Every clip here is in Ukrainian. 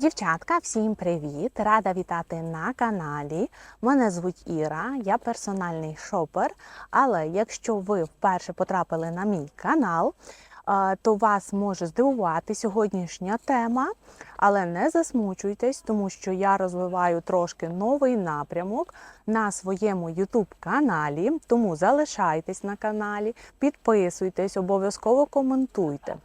Дівчатка, всім привіт! Рада вітати на каналі. Мене звуть Іра, я персональний шопер. Але якщо ви вперше потрапили на мій канал, е, то вас може здивувати сьогоднішня тема. Але не засмучуйтесь, тому що я розвиваю трошки новий напрямок на своєму YouTube каналі. Тому залишайтесь на каналі, підписуйтесь, обов'язково коментуйте.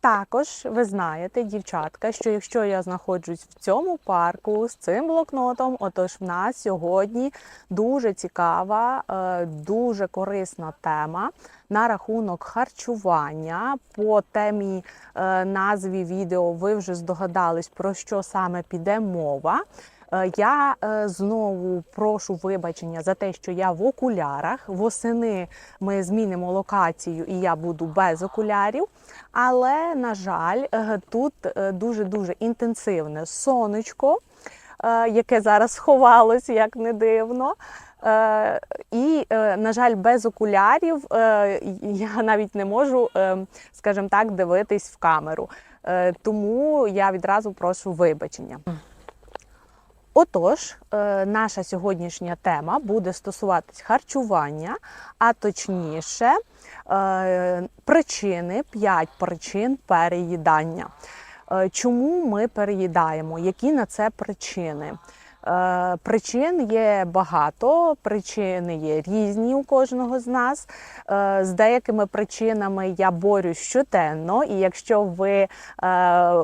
Також ви знаєте, дівчатка, що якщо я знаходжусь в цьому парку з цим блокнотом, отож в нас сьогодні дуже цікава, е, дуже корисна тема на рахунок харчування. По темі е, назві відео ви вже здогадались, про що саме піде мова. Е, Я е, знову прошу вибачення за те, що я в окулярах. Восени ми змінимо локацію, і я буду без окулярів. Але, на жаль, е, тут дуже дуже інтенсивне сонечко, яке зараз сховалось, як не дивно. І, на жаль, без окулярів я навіть не можу, скажімо так, дивитись в камеру. Тому я відразу прошу вибачення. Отож, е, наша сьогоднішня тема буде стосуватись харчування, а точніше, е, причини, 5 причин переїдання. Е, Чому ми переїдаємо? Які на це причини? Е, Причин є багато, причини є різні у кожного з нас. Е, З деякими причинами я борюсь щоденно, і якщо ви е,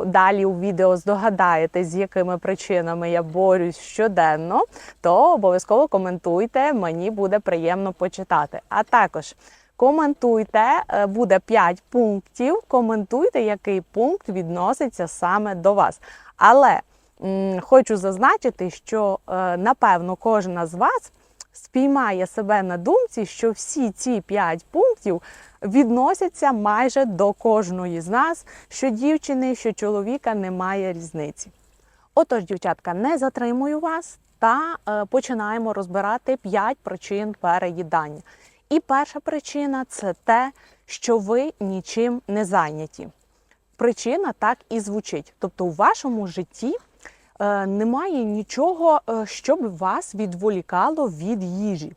далі у відео здогадаєтесь, з якими причинами я борюсь щоденно, то обов'язково коментуйте, мені буде приємно почитати. А також коментуйте, буде 5 пунктів. Коментуйте, який пункт відноситься саме до вас. Але хочу зазначити, що е, напевно кожна з вас спіймає себе на думці, що всі ці 5 пунктів відносяться майже до кожної з нас, що дівчини, що чоловіка немає різниці. Отож, дівчатка, не затримую вас та е, починаємо розбирати 5 причин переїдання. І перша причина це те, що ви нічим не зайняті. Причина так і звучить. Тобто, у вашому житті немає нічого, е, щоб вас відволікало від їжі.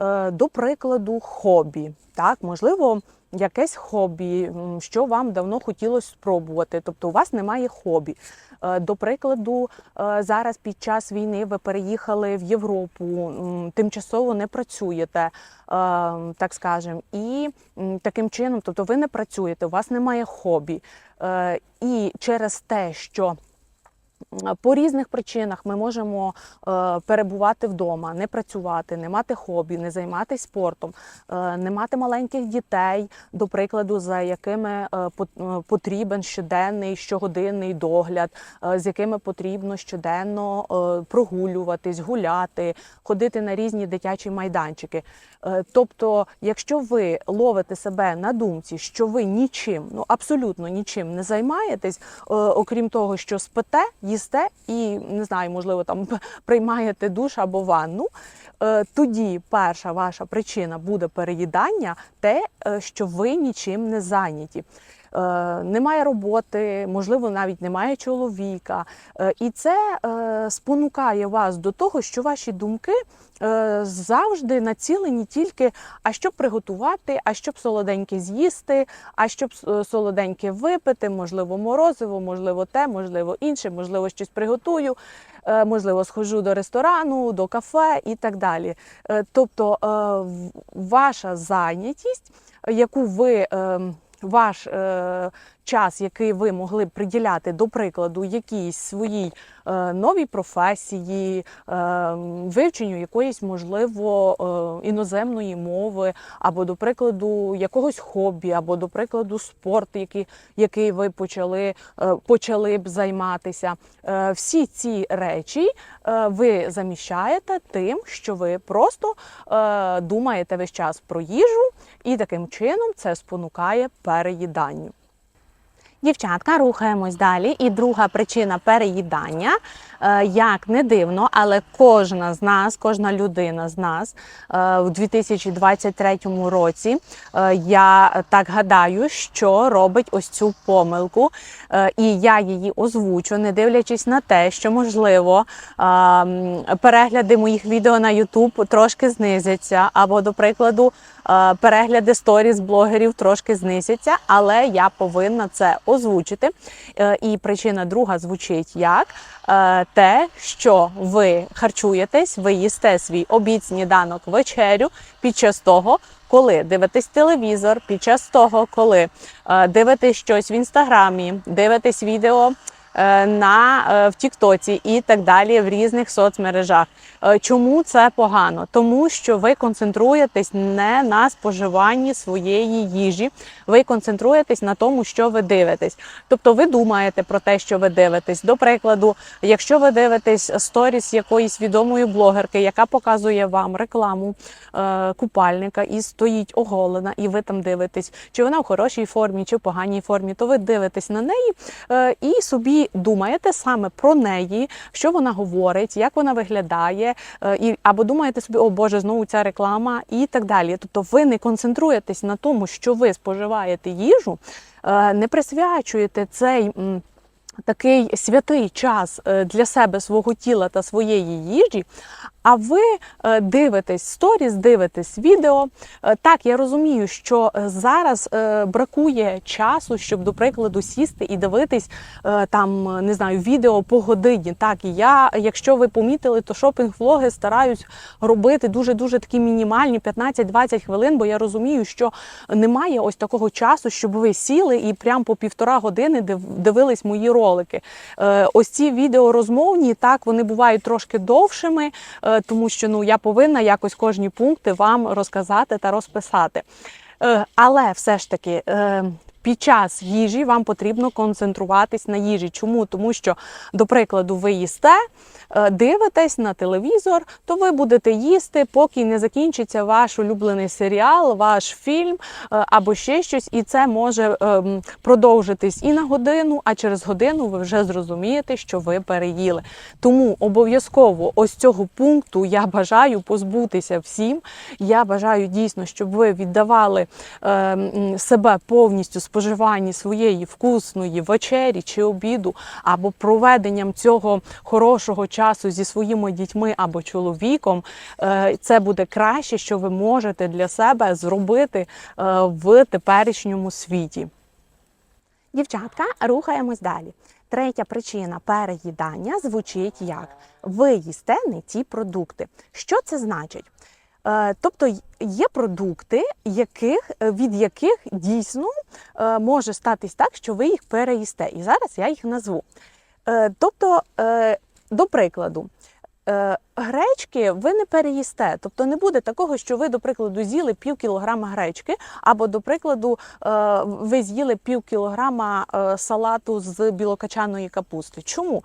Е, до прикладу, хобі. Так, можливо, якесь хобі, що вам давно хотілося спробувати. Тобто, у вас немає хобі. Е, До прикладу, е, зараз під час війни ви переїхали в Європу, тимчасово не працюєте, е, так скажемо, і таким чином, тобто ви не працюєте, у вас немає хобі. Е, І через те, що по різних причинах ми можемо е, перебувати вдома, не працювати, не мати хобі, не займатися спортом, е, не мати маленьких дітей, до прикладу, за якими е, е, потрібен щоденний щогодинний догляд, е, з якими потрібно щоденно е, прогулюватись, гуляти, ходити на різні дитячі майданчики. Е, Тобто, якщо ви ловите себе на думці, що ви нічим, ну абсолютно нічим не займаєтесь, е, окрім того, що спите, їсте і не знаю, можливо, там приймаєте душ або ванну. е, Тоді перша ваша причина буде переїдання, те, е, що ви нічим не зайняті. Е, Немає роботи, можливо, навіть немає чоловіка. Е, І це е, спонукає вас до того, що ваші думки завжди націлені тільки, а щоб приготувати, а щоб солоденьке з'їсти, а щоб солоденьке випити, можливо, морозиво, можливо, те, можливо, інше, можливо, щось приготую, можливо, схожу до ресторану, до кафе і так далі. Тобто ваша зайнятість, яку ви. Ваш е, час, який ви могли б приділяти, до прикладу, якійсь своїй е, новій професії, е, вивченню якоїсь, можливо, е, іноземної мови, або, до прикладу, якогось хобі, або, до прикладу, спорт, який, який ви почали, почали б займатися. Всі ці речі ви заміщаєте тим, що ви просто думаєте весь час про їжу, і таким чином це спонукає переїданню. Дівчатка, рухаємось далі. І друга причина переїдання Як не дивно, але кожна з нас, кожна людина з нас е, у 2023 році, е, я так гадаю, що робить ось цю помилку, Е, і я її озвучу, не дивлячись на те, що можливо е, перегляди моїх відео на YouTube трошки знизяться, або, до прикладу, е, перегляди сторіс блогерів трошки знизяться, але я повинна це озвучити. Е, І причина друга звучить як е, те, що ви харчуєтесь, ви їсте свій обід, сніданок, вечерю під час того, коли дивитесь телевізор, під час того, коли е, дивитесь щось в інстаграмі, дивитесь відео на е, в Тіктоці і так далі в різних соцмережах. Е, Чому це погано? Тому що ви концентруєтесь не на споживанні своєї їжі, ви концентруєтесь на тому, що ви дивитесь. Тобто ви думаєте про те, що ви дивитесь. До прикладу, якщо ви дивитесь сторіс якоїсь відомої блогерки, яка показує вам рекламу е, купальника і стоїть оголена, і ви там дивитесь, чи вона в хорошій формі, чи в поганій формі, то ви дивитесь на неї е, і собі думаєте саме про неї, що вона говорить, як вона виглядає, е, і або думаєте собі, о Боже, знову ця реклама, і так далі. Тобто ви не концентруєтесь на тому, що ви споживаєте їжу, е, не присвячуєте цей. Такий святий час е, для себе, свого тіла та своєї їжі. А ви е, дивитесь сторіс, дивитесь відео. Е, Так, я розумію, що зараз бракує часу, щоб, до прикладу, сісти і дивитись там, не знаю, відео по годині. Так, і я, якщо ви помітили, то шопінг-влоги стараюсь робити дуже дуже такі мінімальні 15-20 хвилин, бо я розумію, що немає ось такого часу, щоб ви сіли і прям по півтора години див- дивились мої ролики. Е, Ось ці відео розмовні, так вони бувають трошки довшими, е, тому що ну я повинна якось кожні пункти вам розказати та розписати. Е, Але все ж таки. Під час їжі вам потрібно концентруватись на їжі. Чому? Тому що, до прикладу, ви їсте, е, дивитесь на телевізор, то ви будете їсти, поки не закінчиться ваш улюблений серіал, ваш фільм е, або ще щось, і це може ем, продовжитись і на годину, а через годину ви вже зрозумієте, що ви переїли. Тому обов'язково ось цього пункту я бажаю позбутися всім. Я бажаю дійсно, щоб ви віддавали е, себе повністю споживанні своєї вкусної вечері чи обіду, або проведенням цього хорошого часу зі своїми дітьми або чоловіком. Е, Це буде краще, що ви можете для себе зробити е, в теперішньому світі. Дівчатка, рухаємось далі. Третя причина переїдання звучить як ви їсте не ті продукти. Що це значить? Е, Тобто є продукти, яких, е, від яких дійсно е, може статись так, що ви їх переїсте. І зараз я їх назву. Тобто, до прикладу, гречки ви не переїсте. Тобто не буде такого, що ви, до прикладу, з'їли пів кілограма гречки, або, до прикладу, е, ви з'їли пів кілограма е, салату з білокачаної капусти. Чому?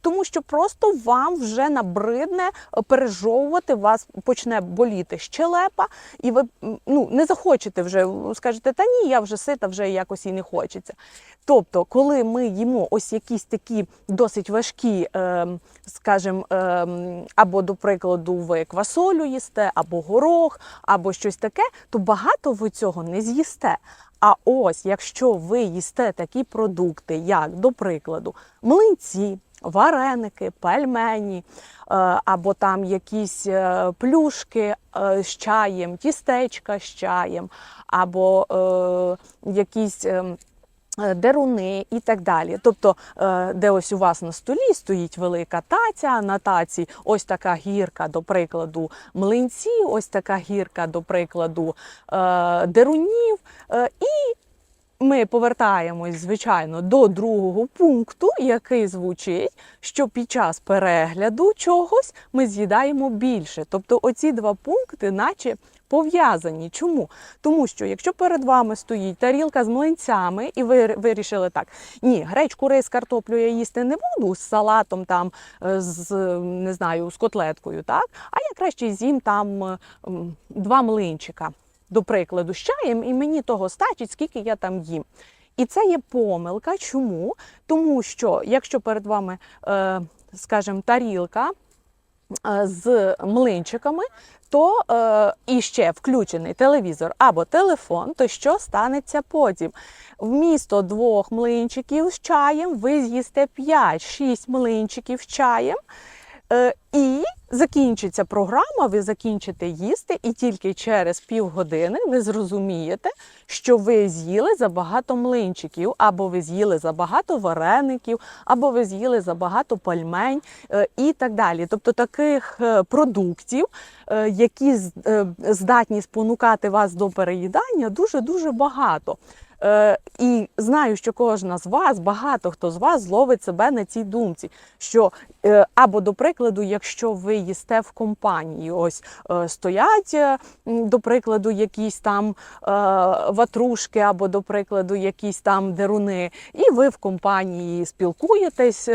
Тому що просто вам вже набридне е, пережовувати, вас почне боліти щелепа, і ви ну, не захочете вже, скажете, та ні, я вже сита, вже якось і не хочеться. Тобто, коли ми їмо ось якісь такі досить важкі, е, скажімо, е, або, до прикладу, ви квасолю їсте, або горох, або щось таке, то багато ви цього не з'їсте. А ось якщо ви їсте такі продукти, як, до прикладу, млинці, вареники, пельмені, е, або там якісь е, плюшки е, з чаєм, тістечка з чаєм, або якісь. Е, Деруни і так далі. Тобто, е, де ось у вас на столі стоїть велика таця, на таці ось така гірка, до прикладу, млинці, ось така гірка, до прикладу, е, дерунів. І ми повертаємось, звичайно, до другого пункту, який звучить, що під час перегляду чогось ми з'їдаємо більше. Тобто, оці два пункти, наче пов'язані. Чому? Тому що якщо перед вами стоїть тарілка з млинцями, і ви вирішили так: ні, гречку, рис, картоплю я їсти не буду з салатом, там е, з не знаю, з котлеткою, так? А я краще з'їм там е, два млинчика до прикладу, з чаєм, і мені того стачить, скільки я там їм. І це є помилка. Чому? Тому що якщо перед вами, е, скажімо, тарілка з млинчиками, то е, і ще включений телевізор або телефон, то що станеться потім? Вмісто двох млинчиків з чаєм ви з'їсте 5-6 млинчиків з чаєм. Е, і закінчиться програма, ви закінчите їсти, і тільки через півгодини ви зрозумієте, що ви з'їли забагато млинчиків, або ви з'їли забагато вареників, або ви з'їли забагато пальмень е, і так далі. Тобто таких е, продуктів, які здатні спонукати вас до переїдання, дуже дуже багато. Е, і знаю, що кожна з вас, багато хто з вас зловить себе на цій думці, що е, або до прикладу, якщо ви їсте в компанії, ось е, стоять, до прикладу, якісь там ватрушки, або до прикладу, якісь там деруни, і ви в компанії спілкуєтесь,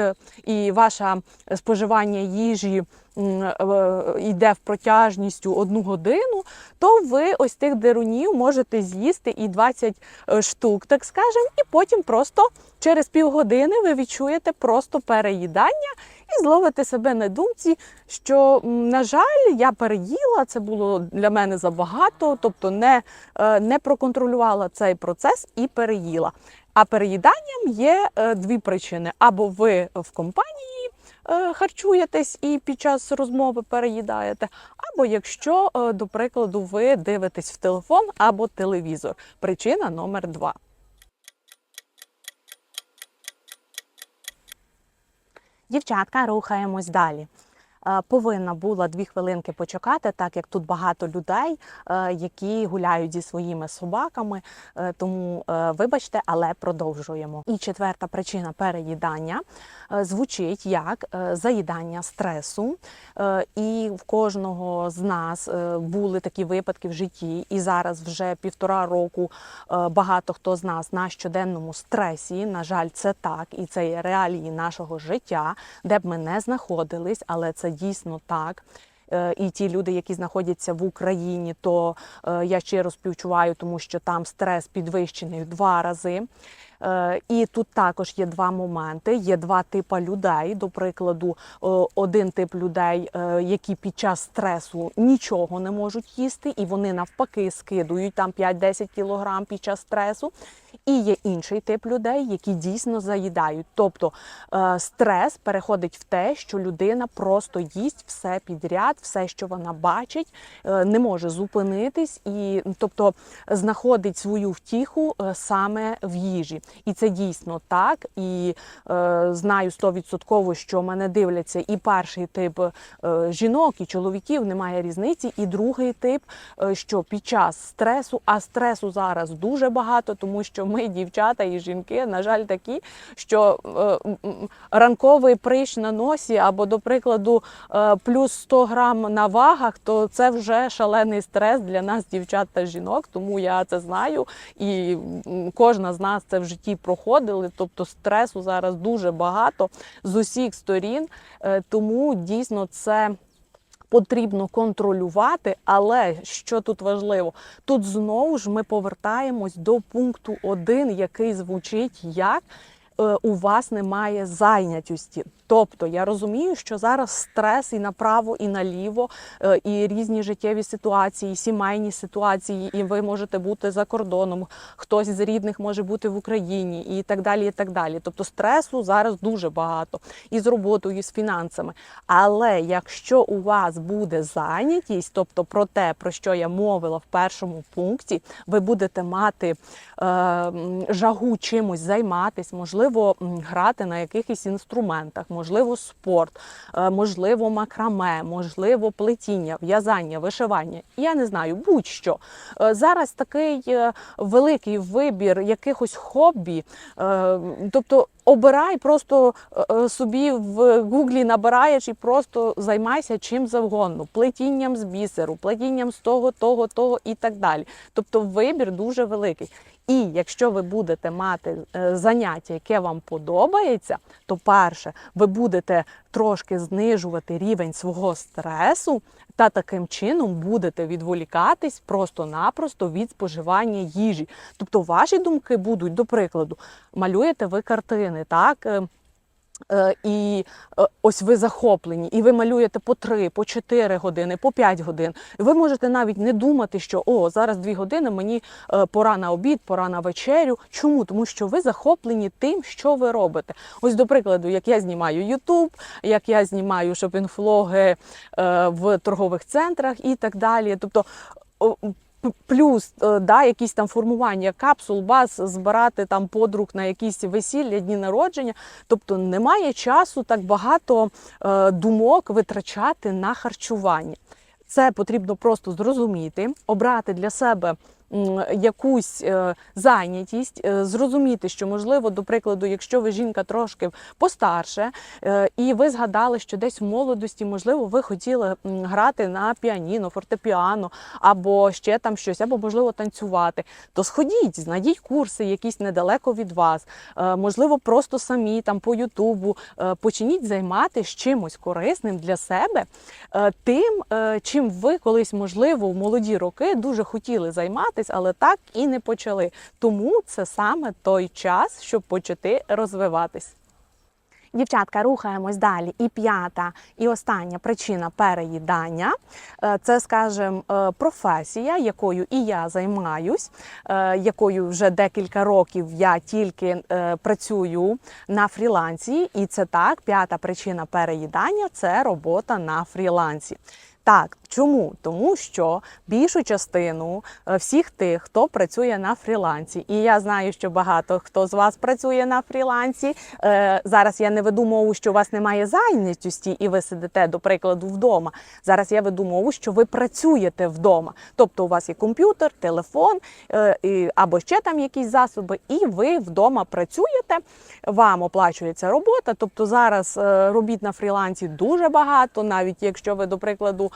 і ваше споживання їжі йде в протяжністю одну годину, то ви ось тих дерунів можете з'їсти і 20 е, штук, так скажемо, і потім просто через півгодини ви відчуєте просто переїдання і зловите себе на думці, що, на жаль, я переїла, це було для мене забагато, тобто не, е, не проконтролювала цей процес і переїла. А переїданням є е, дві причини: або ви в компанії харчуєтесь і під час розмови переїдаєте, або якщо, е, до прикладу, ви дивитесь в телефон або телевізор. Причина номер два. Дівчатка, рухаємось далі. Е, Повинна була дві хвилинки почекати, так як тут багато людей, е, які гуляють зі своїми собаками. Е, Тому вибачте, але продовжуємо. І четверта причина переїдання звучить як заїдання стресу. І в кожного з нас були такі випадки в житті, і зараз вже півтора року багато хто з нас на щоденному стресі. На жаль, це так, і це є реалії нашого життя, де б ми не знаходились, але це дійсно так. Е, І ті люди, які знаходяться в Україні, то е, я щиро співчуваю, тому що там стрес підвищений в два рази. Е, І тут також є два моменти. Є два типи людей. До прикладу, е, один тип людей, е, які під час стресу нічого не можуть їсти, і вони навпаки скидують там 5-10 кілограм під час стресу. І є інший тип людей, які дійсно заїдають. Тобто стрес переходить в те, що людина просто їсть все підряд, все, що вона бачить, не може зупинитись, і тобто знаходить свою втіху саме в їжі. І це дійсно так. І е, знаю стовідсотково, що мене дивляться і перший тип е, жінок, і чоловіків, немає різниці. І другий тип, е, що під час стресу, а стресу зараз дуже багато, тому що ми, дівчата і жінки, на жаль, такі, що е, ранковий прищ на носі, або, до прикладу, е, плюс 100 грам на вагах, то це вже шалений стрес для нас, дівчат та жінок. Тому я це знаю, і кожна з нас це в житті проходили. Тобто стресу зараз дуже багато з усіх сторін. Е, Тому дійсно це. Потрібно контролювати, але що тут важливо? Тут знову ж ми повертаємось до пункту 1, який звучить як у вас немає зайнятості. Тобто я розумію, що зараз стрес і направо, і наліво, е, і різні життєві ситуації, і сімейні ситуації, і ви можете бути за кордоном, хтось з рідних може бути в Україні, і так далі. і так далі. Тобто стресу зараз дуже багато і з роботою, і з фінансами. Але якщо у вас буде зайнятість, тобто про те, про що я мовила в першому пункті, ви будете мати е, жагу чимось займатися, можливо, грати на якихось інструментах, можливо, спорт, е, можливо, макраме, можливо, плетіння, в'язання, вишивання. Я не знаю, будь-що. Е, Зараз такий е, великий вибір якихось хобі. е, Тобто обирай просто е, е, собі в гуглі набираєш і просто займайся чим завгодно, плетінням з бісеру, плетінням з того, того, того і так далі. Тобто вибір дуже великий. І якщо ви будете мати е, заняття, яке вам подобається, то перше, ви будете трошки знижувати рівень свого стресу, та таким чином будете відволікатись просто-напросто від споживання їжі. Тобто ваші думки будуть, до прикладу, малюєте ви картини, так? Е, І е, ось ви захоплені, і ви малюєте по 3, по 4 години, по 5 годин. Ви можете навіть не думати, що о, зараз 2 години мені е, пора на обід, пора на вечерю. Чому? Тому що ви захоплені тим, що ви робите. Ось, до прикладу, як я знімаю YouTube, як я знімаю шопінг-влоги е, в торгових центрах і так далі. Тобто плюс е, да, якісь там формування капсул, баз, збирати там подруг на якісь весілля, дні народження. Тобто немає часу так багато е, думок витрачати на харчування. Це потрібно просто зрозуміти, обрати для себе якусь е, зайнятість, е, зрозуміти, що можливо, до прикладу, якщо ви жінка трошки постарше, е, і ви згадали, що десь в молодості, можливо, ви хотіли грати на піаніно, фортепіано або ще там щось, або можливо танцювати, то сходіть, знайдіть курси, якісь недалеко від вас. Можливо, просто самі там по Ютубу почніть займатися чимось корисним для себе, тим, чим ви колись, можливо, в молоді роки дуже хотіли займатися, але так і не почали. Тому це саме той час, щоб почати розвиватись. Дівчатка, рухаємось далі. І п'ята, і остання причина переїдання е, це, скажімо, е, професія, якою і я займаюсь, е, якою вже декілька років я тільки працюю на фрілансі. І це так, п'ята причина переїдання це робота на фрілансі. Так, чому? Тому що більшу частину е, всіх тих, хто працює на фрілансі, і я знаю, що багато хто з вас працює на фрілансі. Е, Зараз я не веду мову, що у вас немає зайнятості, і ви сидите, до прикладу, вдома. Зараз я веду мову, що ви працюєте вдома. Тобто у вас є комп'ютер, телефон е, або ще там якісь засоби, і ви вдома працюєте. Вам оплачується робота. Тобто зараз робіт на фрілансі дуже багато, навіть якщо ви, до прикладу,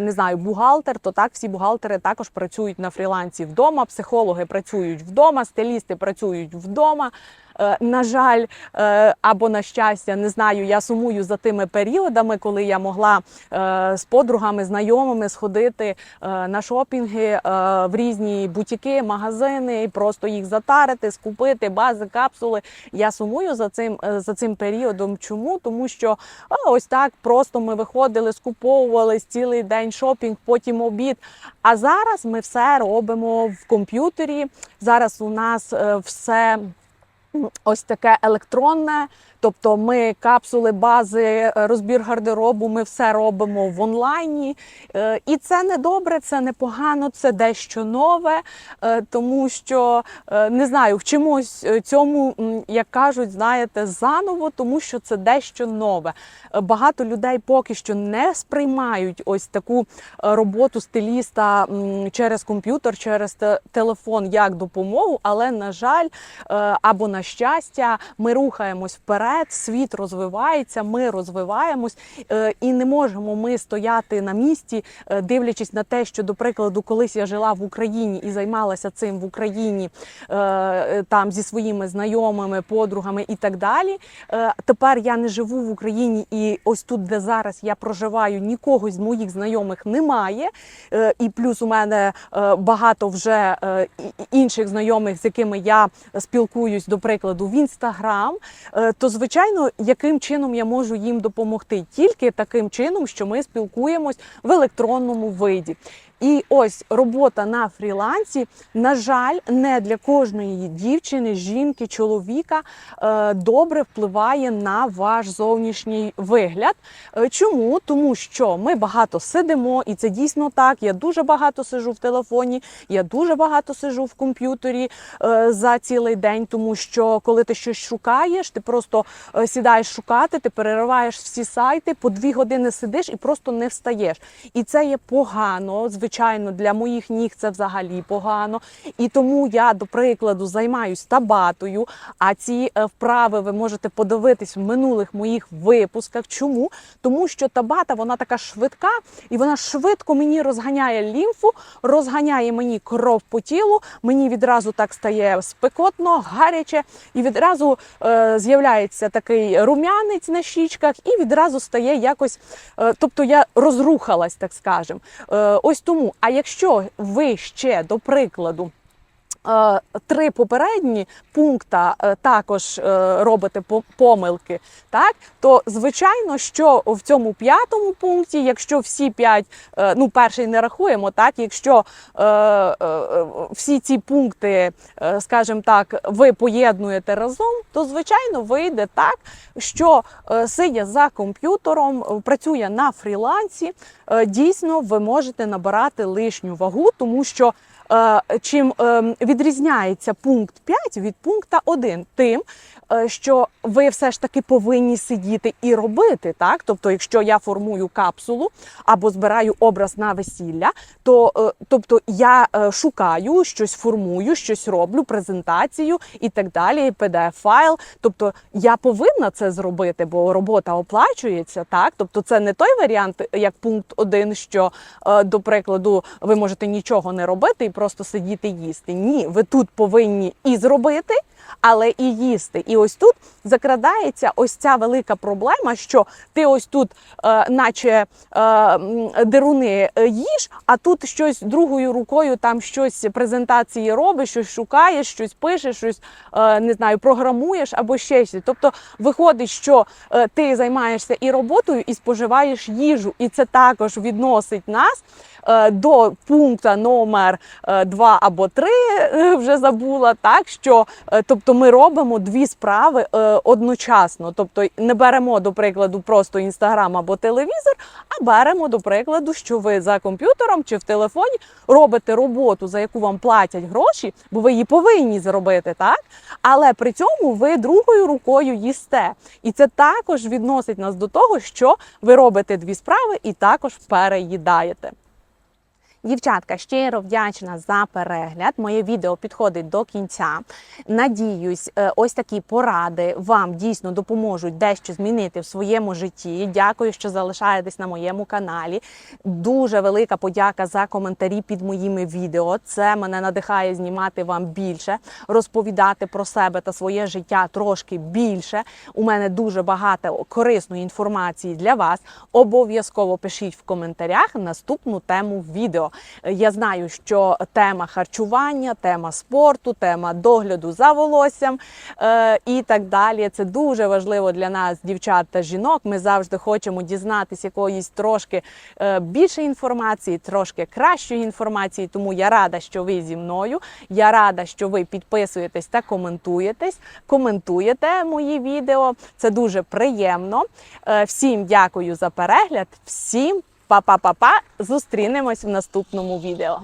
не знаю, бухгалтер, то так всі бухгалтери також працюють на фрілансі вдома, психологи працюють вдома, стилісти працюють вдома. Е, На жаль, е, або на щастя, не знаю, я сумую за тими періодами, коли я могла е, з подругами, знайомими сходити на шопінги в різні бутіки, магазини, і просто їх затарити, скупити бази, капсули. Я сумую за цим за цим періодом. Чому? Тому що ось так просто ми виходили, скуповувались цілий день шопінг, потім обід. А зараз ми все робимо в комп'ютері. Зараз у нас все ось таке електронне. Тобто ми капсули, бази, розбір гардеробу, ми все робимо в онлайні. Е, І це не добре, це не погано, це дещо нове, е, тому що е, не знаю, вчимось цьому, як кажуть, знаєте, заново, тому що це дещо нове. Багато людей поки що не сприймають ось таку роботу стиліста через комп'ютер, через телефон як допомогу, але на жаль, або на щастя, ми рухаємось вперед, світ розвивається, ми розвиваємось, е, і не можемо ми стояти на місці, е, дивлячись на те, що, до прикладу, колись я жила в Україні і займалася цим в Україні е, там зі своїми знайомими, подругами і так далі. Тепер я не живу в Україні, і ось тут, де зараз я проживаю, нікого з моїх знайомих немає. І плюс у мене багато вже інших знайомих, з якими я спілкуюсь, до прикладу, в інстаграм. То звичайно, яким чином я можу їм допомогти? Тільки таким чином, що ми спілкуємось в електронному виді. І ось робота на фрілансі, на жаль, не для кожної дівчини, жінки, чоловіка е, добре впливає на ваш зовнішній вигляд. Е, Чому? Тому що ми багато сидимо, і це дійсно так. Я дуже багато сижу в телефоні, я дуже багато сижу в комп'ютері е, за цілий день, тому що коли ти щось шукаєш, ти просто сідаєш шукати, ти перериваєш всі сайти, по дві години сидиш і просто не встаєш. І це є погано, звичайно. Звичайно, для моїх ніг це взагалі погано. І тому я, до прикладу, займаюсь табатою. А ці е, вправи ви можете подивитись в минулих моїх випусках. Чому? Тому що табата вона така швидка, і вона швидко мені розганяє лімфу, розганяє мені кров по тілу. Мені відразу так стає спекотно, гаряче, і відразу е, з'являється такий рум'янець на щічках, і відразу стає якось. Е, тобто я розрухалась, так скажем. Е, ось тому. А якщо ви ще до прикладу. Е, Три попередні пункта е, також е, робите помилки, так? То звичайно, що в цьому п'ятому пункті, якщо всі п'ять, ну перший не рахуємо, так? Якщо всі ці пункти, скажімо так, ви поєднуєте разом, то звичайно вийде так, що сидя за комп'ютером, працює на фрілансі, дійсно ви можете набирати лишню вагу, тому що чим е, відрізняється пункт 5 від пункта 1? Тим, е, що ви все ж таки повинні сидіти і робити. Так? Тобто, якщо я формую капсулу або збираю образ на весілля, то е, тобто я е, шукаю щось формую, щось роблю, презентацію і так далі, PDF-файл. Тобто я повинна це зробити, бо робота оплачується. Так, тобто це не той варіант, як пункт 1, що е, до прикладу ви можете нічого не робити і просто сидіти їсти. Ні, ви тут повинні і зробити. Але і їсти, і ось тут закрадається ось ця велика проблема, що ти ось тут, е, наче е, деруни е, їш, а тут щось другою рукою там щось презентації робиш, щось шукаєш, щось пишеш, щось е, не знаю, програмуєш або ще щось. Тобто виходить, що е, ти займаєшся і роботою, і споживаєш їжу, і це також відносить нас е, до пункту номер 2 або 3, вже забула, так що е, тобто ми робимо дві справи е, одночасно. Тобто не беремо до прикладу просто інстаграм або телевізор, а беремо до прикладу, що ви за комп'ютером чи в телефоні робите роботу, за яку вам платять гроші, бо ви її повинні зробити, так? Але при цьому ви другою рукою їсте. І це також відносить нас до того, що ви робите дві справи і також переїдаєте. Дівчатка, щиро вдячна за перегляд. Моє відео підходить до кінця. Надіюсь, е, ось такі поради вам дійсно допоможуть дещо змінити в своєму житті. Дякую, що залишаєтесь на моєму каналі. Дуже велика подяка за коментарі під моїми відео. Це мене надихає знімати вам більше, розповідати про себе та своє життя трошки більше. У мене дуже багато корисної інформації для вас. Обов'язково пишіть в коментарях наступну тему відео. Я знаю, що тема харчування, тема спорту, тема догляду за волоссям е, і так далі. Це дуже важливо для нас, дівчат та жінок. Ми завжди хочемо дізнатися якоїсь трошки е, більше інформації, трошки кращої інформації. Тому я рада, що ви зі мною. Я рада, що ви підписуєтесь та коментуєтесь, коментуєте мої відео. Це дуже приємно. Е, Всім дякую за перегляд. Всім Па-па-па-па! Зустрінемось в наступному відео.